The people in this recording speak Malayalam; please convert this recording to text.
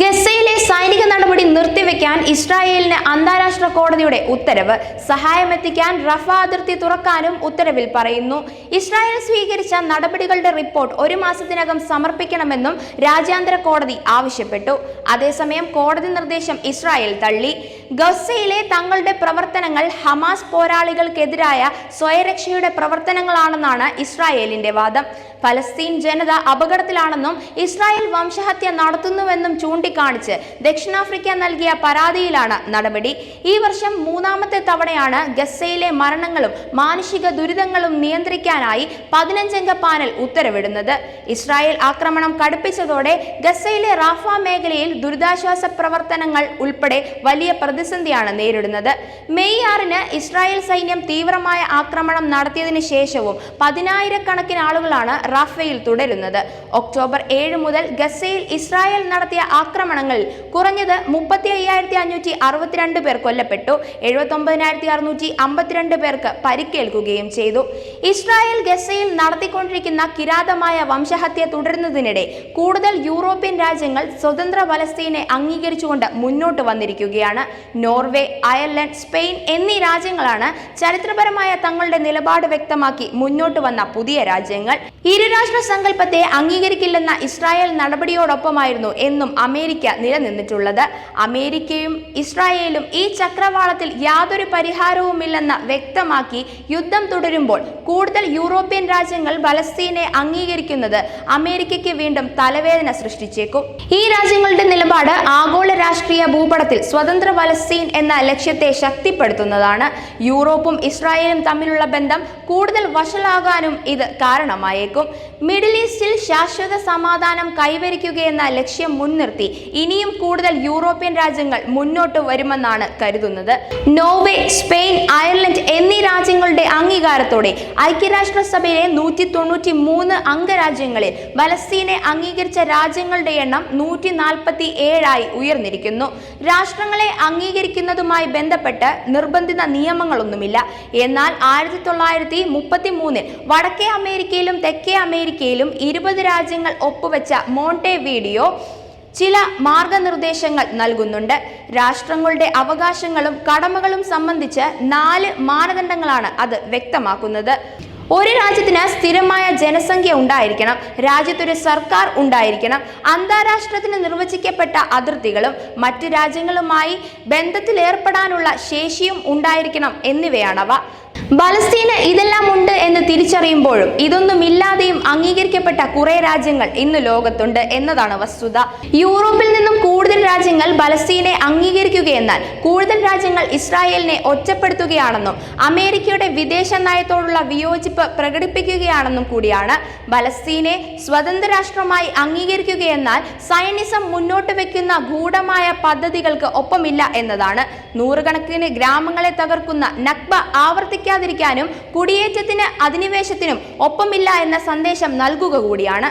ഗസയിലെ സൈനിക നടപടി നിർത്തിവെക്കാൻ ഇസ്രായേലിന് അന്താരാഷ്ട്ര കോടതിയുടെ ഉത്തരവ്. സഹായമെത്തിക്കാൻ റഫ അതിർത്തി തുറക്കാനും ഉത്തരവിൽ പറയുന്നു. ഇസ്രായേൽ സ്വീകരിച്ച നടപടികളുടെ റിപ്പോർട്ട് ഒരു മാസത്തിനകം സമർപ്പിക്കണമെന്നും രാജ്യാന്തര കോടതി ആവശ്യപ്പെട്ടു. അതേസമയം കോടതി നിർദ്ദേശം ഇസ്രായേൽ തള്ളി. ഗസയിലെ തങ്ങളുടെ പ്രവർത്തനങ്ങൾ ഹമാസ് പോരാളികൾക്കെതിരായ സ്വയരക്ഷയുടെ പ്രവർത്തനങ്ങളാണെന്നാണ് ഇസ്രായേലിന്റെ വാദം. ഫലസ്തീൻ ജനത അപകടത്തിലാണെന്നും ഇസ്രായേൽ വംശഹത്യ നടത്തുന്നുവെന്നും ചൂണ്ടിക്കാണിച്ച് ദക്ഷിണാഫ്രിക്ക നൽകിയ പരാതിയിലാണ് നടപടി. ഈ വർഷം മൂന്നാമത്തെ തവണയാണ് ഗസയിലെ മരണങ്ങളും മാനുഷിക ദുരിതങ്ങളും നിയന്ത്രിക്കാനായി പതിനഞ്ചംഗ പാനൽ ഉത്തരവിടുന്നത്. ഇസ്രായേൽ ആക്രമണം കടുപ്പിച്ചതോടെ ഗസയിലെ റാഫ മേഖലയിൽ ദുരിതാശ്വാസ പ്രവർത്തനങ്ങൾ ഉൾപ്പെടെ വലിയ പ്രതിസന്ധിയാണ് നേരിടുന്നത്. മെയ് ആറിന് ഇസ്രായേൽ സൈന്യം തീവ്രമായ ആക്രമണം നടത്തിയതിനു ശേഷവും പതിനായിരക്കണക്കിന് ആളുകളാണ് റാഫയിൽ തുടരുന്നത്. ഒക്ടോബർ ഏഴ് മുതൽ ഗസയിൽ ഇസ്രായേൽ നടത്തിയ ആക്രമണങ്ങളിൽ കുറഞ്ഞത് മുപ്പത്തി അയ്യായിരത്തി അഞ്ഞൂറ്റി അറുപത്തിരണ്ട് പേർ കൊല്ലപ്പെട്ടു. എഴുപത്തി ഒമ്പതിനായിരത്തി അറുന്നൂറ്റി അമ്പത്തിരണ്ട് പേർക്ക് പരിക്കേൽക്കുകയും ചെയ്തു. ഇസ്രായേൽ ഗസയിൽ നടത്തിക്കൊണ്ടിരിക്കുന്ന കിരാതമായ വംശഹത്യ തുടരുന്നതിനിടെ കൂടുതൽ യൂറോപ്യൻ രാജ്യങ്ങൾ സ്വതന്ത്ര പലസ്തീനെ അംഗീകരിച്ചുകൊണ്ട് മുന്നോട്ട് വന്നിരിക്കുകയാണ്. നോർവേ അയർലൻഡ് സ്പെയിൻ എന്നീ രാജ്യങ്ങളാണ് ചരിത്രപരമായ തങ്ങളുടെ നിലപാട് വ്യക്തമാക്കി മുന്നോട്ട് വന്ന പുതിയ രാജ്യങ്ങൾ. ഇരുരാഷ്ട്ര സങ്കല്പത്തെ അംഗീകരിക്കില്ലെന്ന ഇസ്രായേൽ നടപടിയോടൊപ്പമായിരുന്നു എന്നും അമേരിക്ക നിലനിന്നിട്ടുള്ളത് അമേരിക്കയും ഇസ്രായേലും ഈ ചക്രവാളത്തിൽ യാതൊരു പരിഹാരവുമില്ലെന്ന് വ്യക്തമാക്കി യുദ്ധം തുടരുമ്പോൾ കൂടുതൽ യൂറോപ്യൻ രാജ്യങ്ങൾ പലസ്തീനെ അംഗീകരിക്കുന്നത് അമേരിക്കയ്ക്ക് വീണ്ടും തലവേദന സൃഷ്ടിച്ചേക്കും. ഈ രാജ്യങ്ങളുടെ നിലപാട് ആഗോള രാഷ്ട്രീയ ഭൂപടത്തിൽ സ്വതന്ത്ര പലസ്തീൻ എന്ന ലക്ഷ്യത്തെ ശക്തിപ്പെടുത്തുന്നതാണ്. യൂറോപ്പും ഇസ്രായേലും തമ്മിലുള്ള ബന്ധം കൂടുതൽ വഷളാകാനും ഇത് കാരണമായേക്കും. മിഡിൽ ഈസ്റ്റിൽ ശാശ്വത സമാധാനം കൈവരിക്കുകയെന്ന ലക്ഷ്യം മുൻനിർത്തി ഇനിയും കൂടുതൽ യൂറോപ്യൻ രാജ്യങ്ങൾ മുന്നോട്ട് വരുമെന്നാണ് കരുതുന്നത്. നോർവേ സ്പെയിൻ അയർലൻഡ് എന്നീ രാജ്യങ്ങളുടെ അംഗീകാരത്തോടെ ഐക്യരാഷ്ട്രസഭയിലെ നൂറ്റി തൊണ്ണൂറ്റി മൂന്ന് അംഗരാജ്യങ്ങളിൽ പലസ്തീനെ അംഗീകരിച്ച രാജ്യങ്ങളുടെ എണ്ണം നൂറ്റി നാൽപ്പത്തി ഏഴായി ഉയർന്നിരിക്കുന്നു. രാഷ്ട്രങ്ങളെ അംഗീകരിക്കുന്നതുമായി ബന്ധപ്പെട്ട് നിർബന്ധിത നിയമങ്ങളൊന്നുമില്ല. എന്നാൽ ആയിരത്തി തൊള്ളായിരത്തി മുപ്പത്തി മൂന്നിൽ വടക്കേ അമേരിക്കയിലും തെക്കേ അമേരിക്കയിലും ഇരുപത് രാജ്യങ്ങൾ ഒപ്പുവെച്ച മോണ്ടെ വീഡിയോ ചില മാർഗനിർദ്ദേശങ്ങൾ നൽകുന്നുണ്ട്. രാഷ്ട്രങ്ങളുടെ അവകാശങ്ങളും കടമകളും സംബന്ധിച്ച് നാല് മാനദണ്ഡങ്ങളാണ് അത് വ്യക്തമാക്കുന്നത്. ഒരു രാജ്യത്തിന് സ്ഥിരമായ ജനസംഖ്യ ഉണ്ടായിരിക്കണം. രാജ്യത്തൊരു സർക്കാർ ഉണ്ടായിരിക്കണം. അന്താരാഷ്ട്രത്തിന് നിർവചിക്കപ്പെട്ട അതിർത്തികളും മറ്റു രാജ്യങ്ങളുമായി ബന്ധത്തിലേർപ്പെടാനുള്ള ശേഷിയും ഉണ്ടായിരിക്കണം എന്നിവയാണവ. പലസ്തീന് ഇതെല്ലാം ഉണ്ട് എന്ന് തിരിച്ചറിയുമ്പോഴും ഇതൊന്നും ഇല്ലാതെയും അംഗീകരിക്കപ്പെട്ട കുറെ രാജ്യങ്ങൾ ഇന്ന് ലോകത്തുണ്ട് എന്നതാണ് വസ്തുത. യൂറോപ്പിൽ നിന്നും കൂടുതൽ രാജ്യങ്ങൾ പലസ്തീനെ അംഗീകരിക്കുകയെന്നാൽ കൂടുതൽ രാജ്യങ്ങൾ ഇസ്രായേലിനെ ഒറ്റപ്പെടുത്തുകയാണെന്നും അമേരിക്കയുടെ വിദേശ നയത്തോടുള്ള വിയോജിപ്പ് പ്രകടിപ്പിക്കുകയാണെന്നും കൂടിയാണ്. പലസ്തീനെ സ്വതന്ത്ര രാഷ്ട്രമായി അംഗീകരിക്കുകയെന്നാൽ സൈനിസം മുന്നോട്ട് വെക്കുന്ന ഗൂഢമായ പദ്ധതികൾക്ക് ഒപ്പമില്ല എന്നതാണ്. നൂറുകണക്കിന് ഗ്രാമങ്ങളെ തകർക്കുന്ന നക്ബ ആവർത്തിക്കാതിരിക്കാനും കുടിയേറ്റത്തിന് അധിനിവേശത്തിനും ഒപ്പമില്ല എന്ന സന്ദേശം നൽകുക കൂടിയാണ്.